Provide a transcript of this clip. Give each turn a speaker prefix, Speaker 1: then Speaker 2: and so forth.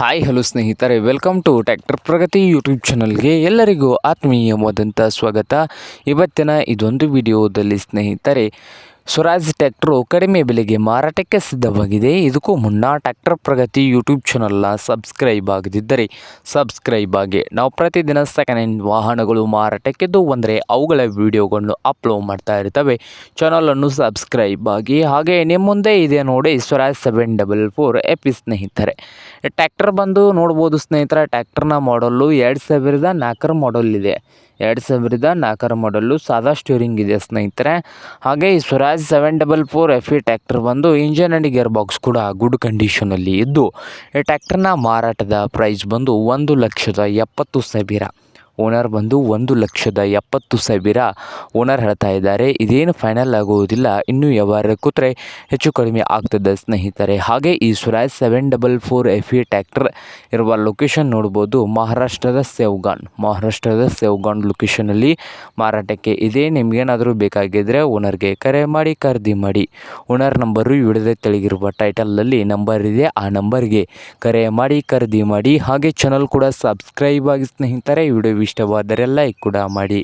Speaker 1: Hi hello ಸ್ನೇಹಿತರೆ welcome to tractor Pragati YouTube ಚಾನಲ್ಗೆ ಎಲ್ಲರಿಗೂ ಆತ್ಮೀಯವಾದಂಥ ಸ್ವಾಗತ. ಇವತ್ತಿನ ಇದೊಂದು ವಿಡಿಯೋದಲ್ಲಿ ಸ್ನೇಹಿತರೆ ಸ್ವರಾಜ್ ಟ್ಯಾಕ್ಟ್ರು ಕಡಿಮೆ ಬೆಲೆಗೆ ಮಾರಾಟಕ್ಕೆ ಸಿದ್ಧವಾಗಿದೆ. ಇದಕ್ಕೂ ಮುನ್ನ ಟ್ಯಾಕ್ಟರ್ ಪ್ರಗತಿ ಯೂಟ್ಯೂಬ್ ಚಾನಲ್ನ ಸಬ್ಸ್ಕ್ರೈಬ್ ಆಗದಿದ್ದರೆ ಸಬ್ಸ್ಕ್ರೈಬ್ ಆಗಿ. ನಾವು ಪ್ರತಿದಿನ ಸೆಕೆಂಡ್ ಹ್ಯಾಂಡ್ ವಾಹನಗಳು ಮಾರಾಟಕ್ಕಿದ್ದು ಅಂದರೆ ಅವುಗಳ ವಿಡಿಯೋಗಳನ್ನು ಅಪ್ಲೋಡ್ ಮಾಡ್ತಾ ಇರ್ತವೆ. ಚಾನಲನ್ನು ಸಬ್ಸ್ಕ್ರೈಬ್ ಆಗಿ. ಹಾಗೆ ನಿಮ್ಮ ಮುಂದೆ ಇದೆ ನೋಡಿ Swaraj seven double four A ಸ್ನೇಹಿತರೆ. ಟ್ಯಾಕ್ಟರ್ ಬಂದು ನೋಡ್ಬೋದು ಸ್ನೇಹಿತರ, ಟ್ರ್ಯಾಕ್ಟರ್ನ ಮಾಡಲ್ಲು ಎರಡು ಸಾವಿರದ ನಾಲ್ಕರ ಮಾಡಲ್ ಇದೆ. ಎರಡು ಸಾವಿರದ ನಾಲ್ಕರ ಮಾಡಲ್ಲು ಸಾದಾ ಸ್ಟೀರಿಂಗ್ ಇದೆ ಸ್ನೇಹಿತರೆ. ಹಾಗೆ ಈ Swaraj seven double four F E tractor ಬಂದು ಇಂಜನ್ ಆ್ಯಂಡ್ ಗೇರ್ ಬಾಕ್ಸ್ ಕೂಡ ಗುಡ್ ಕಂಡೀಷನಲ್ಲಿ ಇದ್ದು, ಈ ಟ್ಯಾಕ್ಟರ್ನ ಮಾರಾಟದ ಪ್ರೈಸ್ ಬಂದು ಒಂದು ಲಕ್ಷದ ಎಪ್ಪತ್ತು ಸಾವಿರ. ಓನರ್ ಬಂದು ಒಂದು ಲಕ್ಷದ ಎಪ್ಪತ್ತು ಸಾವಿರ ಓನರ್ ಹೇಳ್ತಾ ಇದ್ದಾರೆ. ಇದೇನು ಫೈನಲ್ ಆಗುವುದಿಲ್ಲ ಇನ್ನೂ ವ್ಯವಹಾರ ಕೂತ್ರೆ ಹೆಚ್ಚು ಕಡಿಮೆ ಆಗ್ತದೆ ಸ್ನೇಹಿತರೆ. ಹಾಗೆ ಈ Swaraj seven double four F E tractor ಇರುವ ಲೊಕೇಶನ್ ನೋಡ್ಬೋದು. ಮಹಾರಾಷ್ಟ್ರದ ಸೇವ್ಗಾನ್ ಮಹಾರಾಷ್ಟ್ರದ ಸೇವ್ಗಾನ್ ಲೊಕೇಶನಲ್ಲಿ ಮಾರಾಟಕ್ಕೆ ಇದೆ. ನಿಮಗೇನಾದರೂ ಬೇಕಾಗಿದ್ದರೆ ಓನರ್ಗೆ ಕರೆ ಮಾಡಿ, ಖರೀದಿ ಮಾಡಿ. ಓನರ್ ನಂಬರು ವಿಡಿಯೋದ ತೆಳಗಿರುವ ಟೈಟಲಲ್ಲಿ ನಂಬರ್ ಇದೆ. ಆ ನಂಬರ್ಗೆ ಕರೆ ಮಾಡಿ, ಖರೀದಿ ಮಾಡಿ. ಹಾಗೆ ಚಾನಲ್ ಕೂಡ ಸಬ್ಸ್ಕ್ರೈಬ್ ಆಗಿ ಸ್ನೇಹಿತರೆ. ವಿಡಿಯೋ ಇಷ್ಟವಾದರೆ ಲೈಕ್ ಕೂಡ ಮಾಡಿ.